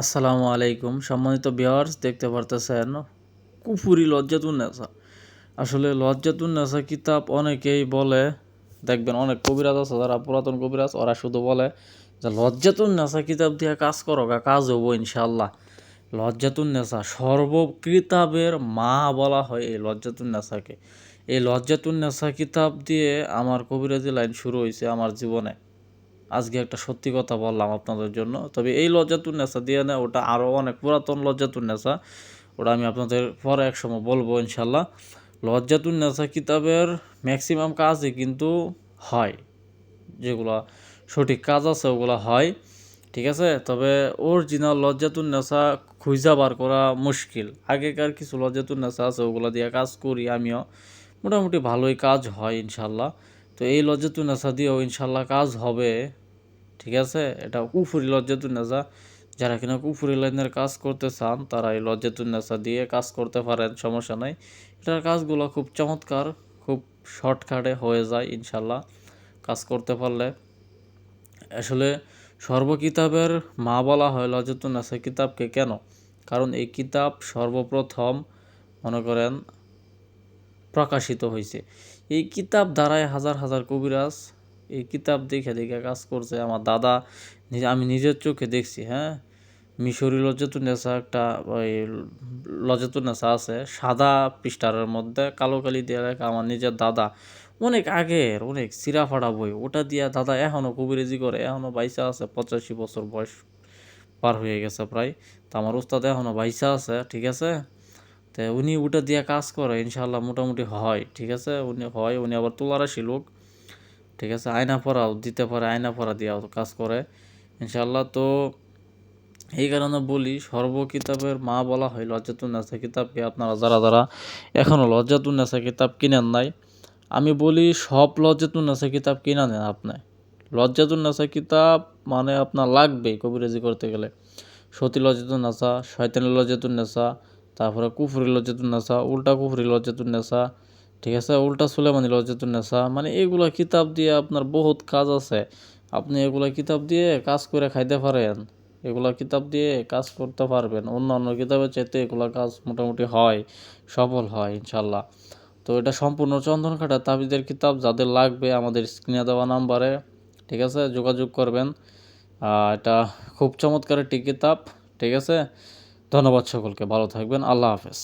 আসসালামু আলাইকুম। সম্মানিত বিহার্স দেখতে পারতেছেন কুফুরি লজ্জাতুন্নেসা আসলে লজ্জাতুন্নেসা কিতাব অনেকেই বলে, দেখবেন অনেক কবিরাজ আছে যারা পুরাতন কবিরাজ, ওরা শুধু বলে যে লজ্জাতুন্নেসা কিতাব দিয়ে কাজ করো, গা কাজ হব ইনশাল্লাহ লজ্জাতুন্নেসা সর্বকিতাবের মা বলা হয় এই লজ্জাতুন লজ্জাতুন্নেসাকে এই লজ্জাতুন্নেসা কিতাব দিয়ে আমার কবিরাজি লাইন শুরু হয়েছে আমার জীবনে। আজকে একটা সত্যি কথা বললাম আপনাদের জন্য। তবে এই লজ্জাতুন্নেসা দিয়ে না, ওটা আরও অনেক পুরাতন লজ্জাতুন্নেসা ওটা আমি আপনাদের পরে এক সময় বলব ইনশাল্লাহ লজ্জাতুন লজ্জাতুন্নেসা কিতাবের ম্যাক্সিমাম কাজই কিন্তু হয়। যেগুলো সঠিক কাজ আছে, ওগুলো হয়। ঠিক আছে? তবে অরিজিনাল লজ্জাতুন্নেসা খুঁজা বার করা মুশকিল। আগেকার কিছু লজ্জাতুন্নেসা আছে, ওগুলো দিয়ে কাজ করি আমিও। মোটামুটি ভালোই কাজ হয় ইনশাল্লাহ তো এই লজ্জাতুন্নেসা দিয়েও ইনশাল্লাহ কাজ হবে। ঠিক আছে? এটা কুফুরি লজ্জাতুন্নেসা যারা কিনা কুফুরি লাইনের কাজ করতে চান, তারা এই লজ্জাতুন্নেসা দিয়ে কাজ করতে পারেন, সমস্যা নাই। এটার কাজগুলো খুব চমৎকার, খুব শর্টকাটে হয়ে যায় ইনশাল্লাহ কাজ করতে পারলে। আসলে সর্বকিতাবের মা বলা হয় লজ্জাতুন্নেসা কিতাবকে কেন? কারণ এই কিতাব সর্বপ্রথম, মনে করেন, প্রকাশিত হয়েছে এই কিতাব দ্বারাই হাজার হাজার কবিরাজ এই কিতাব দেখে দেখে কাজ করছে। আমার দাদা আমি নিজের চোখে দেখছি হ্যাঁ? মিশরি লজ্জাতুন্নেসা একটা, ওই লজ্জাতুন্নেসা আছে, সাদা পৃষ্ঠারের মধ্যে কালো কালি দিয়ে লেখা আমার নিজের দাদা। অনেক আগের, অনেক চিরাফাড়া বই। ওটা দিয়া দাদা এখনও কবিরেজি করে এখনও বাইসা আছে, পঁচাশি বছর বয়স পার হয়ে গেছে প্রায়। তো আমার উস্তাদ এখনও বাইসা আছে, ঠিক আছে? তো উনি ওটা দিয়ে কাজ করে ইনশাল্লাহ মোটামুটি হয়, ঠিক আছে? উনি হয়, উনি আবার তোলারাশি লোক। ঠিক আছে? আয়না পড়াও দিতে পারে আয়না পড়া দিয়েও কাজ করে। ইনশাল্লাহ তো এই কারণে বলি, সর্বকিতাবের মা বলা হয় লজ্জাতুন্নেসা কিতাবকে। আপনারা যারা যারা এখনও লজ্জাতুন্নেসা কিতাব কিনেন নাই, আমি বলি সব লজ্জাতুন্নেসা কিতাব কিনা নেন আপনি। লজ্জাতুন্নেসা কিতাব মানে আপনার লাগবেই কবিরাজি করতে গেলে। সতী লজ্জাতুন্নেসা, শয়তানি লজ্জাতুন্নেসা, তারপরে কুফুরি লজ্জাতুন্নেসা, উল্টা কুফুরি লজ্জাতুন্নেসা ঠিক আছে? উল্টা সুলেমানি লজ্জাতুন্নেসা মানে এগুলা কিতাব দিয়ে আপনার বহুত কাজ আছে। আপনি এগুলা কিতাব দিয়ে কাজ করে খাইতে পারেন। এগুলা কিতাব দিয়ে কাজ করতে পারবেন। অন্য অন্য কিতাবের চাইতে এগুলা কাজ মোটামুটি হয়, সফল হয় ইনশাল্লাহ তো এটা সম্পূর্ণ চন্দন কাটা তাবিজের কিতাব যাদের লাগবে আমাদের স্ক্রিনে দেওয়া নাম্বারে, ঠিক আছে? যোগাযোগ করবেন। এটা খুব চমৎকার একটি কিতাব, ঠিক আছে? ধন্যবাদ সকলকে। ভালো থাকবেন। আল্লাহ হাফেজ।